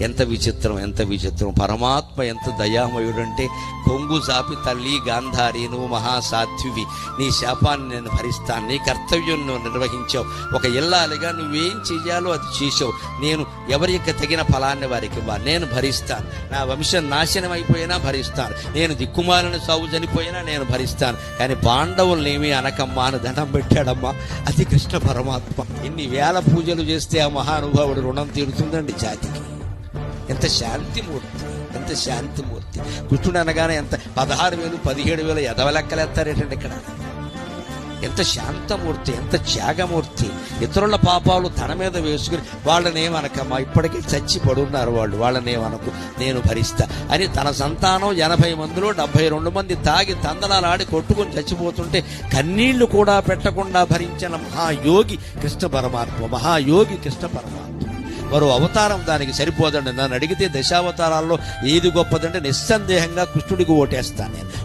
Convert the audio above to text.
ఎంత విచిత్రం ఎంత విచిత్రం. పరమాత్మ ఎంత దయామయుడంటే కొంగు జాపి తల్లి గాంధారి నువ్వు మహాసాధ్యువి నీ శాపాన్ని నేను భరిస్తాను నీ కర్తవ్యం నువ్వు నిర్వహించావు. ఒక ఇల్లాలిగా నువ్వేం చేయాలో అది చేసావు. నేను ఎవరికి తగిన ఫలాన్ని వారికి నేను భరిస్తాను. నా వంశం నాశనం అయిపోయినా భరిస్తాను. నేను దిక్కుమాలను సాగు చనిపోయినా నేను భరిస్తాను. కానీ పాండవులనేమి అనకమ్మా అని దండం పెట్టాడమ్మా. అది కృష్ణ పరమాత్మ. ఇన్ని వేల పూజలు చేస్తే ఆ మహానుభావుడు రుణం తీరుతుందండి జాతికి. ఎంత శాంతిమూర్తి ఎంత శాంతిమూర్తి కృష్ణుడు అనగానే ఎంత పదహారు వేలు పదిహేడు వేలు ఎదవలెక్కలేస్తారేటండి ఇక్కడ. ఎంత శాంతమూర్తి ఎంత త్యాగమూర్తి. ఇతరుల పాపాలు తన మీద వేసుకుని వాళ్ళనేమనకమ్మా ఇప్పటికీ చచ్చి పడున్నారు వాళ్ళు వాళ్ళనేమనకు నేను భరిస్తా అని తన సంతానం ఎనభై మందిలో డెబ్బై రెండు మంది తాగి తందనాలాడి కొట్టుకుని చచ్చిపోతుంటే కన్నీళ్ళు కూడా పెట్టకుండా భరించిన మహాయోగి కృష్ణ పరమాత్మ మహాయోగి కృష్ణ పరమాత్మ. మరో అవతారం దానికి సరిపోదండి. నన్ను అడిగితే దశావతారాల్లో ఏది గొప్పదంటే నిస్సందేహంగా కృష్ణుడికి ఓటేస్తాను నేను.